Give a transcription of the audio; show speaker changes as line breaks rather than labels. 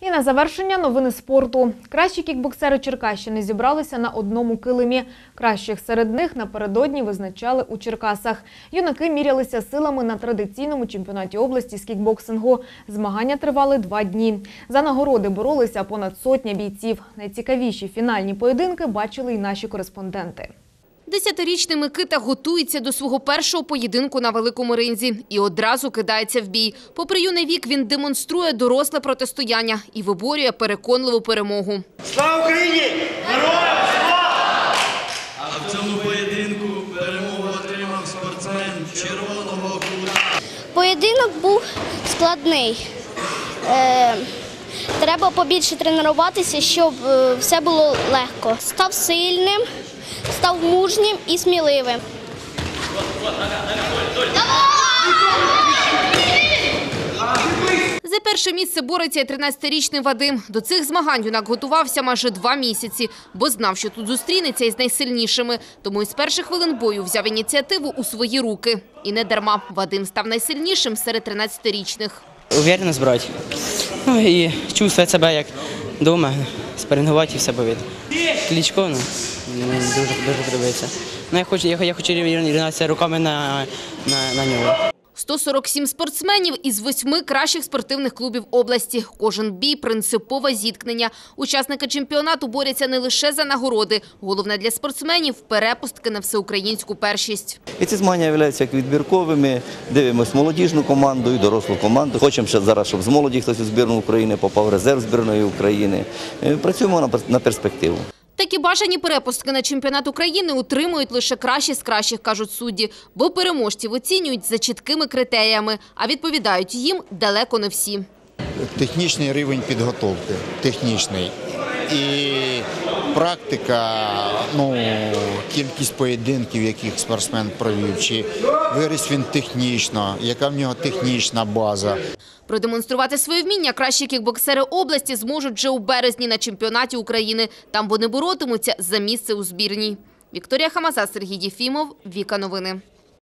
І на завершення новини спорту. Кращі кікбоксери Черкащини зібралися на одному килимі. Кращих серед них напередодні визначали у Черкасах. Юнаки мірялися силами на традиційному чемпіонаті області з кікбоксингу. Змагання тривали два дні. За нагороди боролися понад сотня бійців. Найцікавіші фінальні поєдинки бачили й наші кореспонденти.
Десятирічний Микита готується до свого першого поєдинку на великому ринзі і одразу кидається в бій. Попри юний вік, він демонструє доросле протистояння і виборює переконливу перемогу.
Слава Україні! Героям слава!
А в цьому поєдинку перемогу отримав спортсмен червоного кута.
Поєдинок був складний. Е, треба побільше тренуватися, щоб е, все було легко. Став сильним, став мужнім і сміливим.
За перше місце бореться і 13-річний Вадим. До цих змагань юнак готувався майже два місяці, бо знав, що тут зустрінеться із найсильнішими. Тому із перших хвилин бою взяв ініціативу у свої руки. І не дарма. Вадим став найсильнішим серед 13-річних.
Уверенность брать. Ну і чувствувати себе як вдома, спарингувати і все буде. Кличко, ну, дуже, дуже подобається. Ну, я хочу, я, я хочу рівнятися руками на, на, на нього.
147 спортсменів із восьми кращих спортивних клубів області. Кожен бій – принципове зіткнення. Учасники чемпіонату борються не лише за нагороди. Головне для спортсменів – перепустки на всеукраїнську першість.
Ці змагання являються як відбірковими. Дивимось молодіжну команду і дорослу команду. Хочемо ще зараз, щоб з молоді хтось у збірну України попав резерв збірної України. Е, Працюємо на перспективу.
Такі бажані перепустки на чемпіонат України утримують лише кращі з кращих, кажуть судді, бо переможців оцінюють за чіткими критеріями, а відповідають їм далеко не всі.
технічний рівень підготовки, технічний. І практика, ну, кількість поєдинків, яких спортсмен провів, чи виріс він технічно, яка в нього технічна база.
Продемонструвати свої вміння кращі кікбоксери області зможуть вже у березні на чемпіонаті України. Там вони боротимуться за місце у збірній. Вікторія Хамаза, Сергій Діфімов, Віка Новини.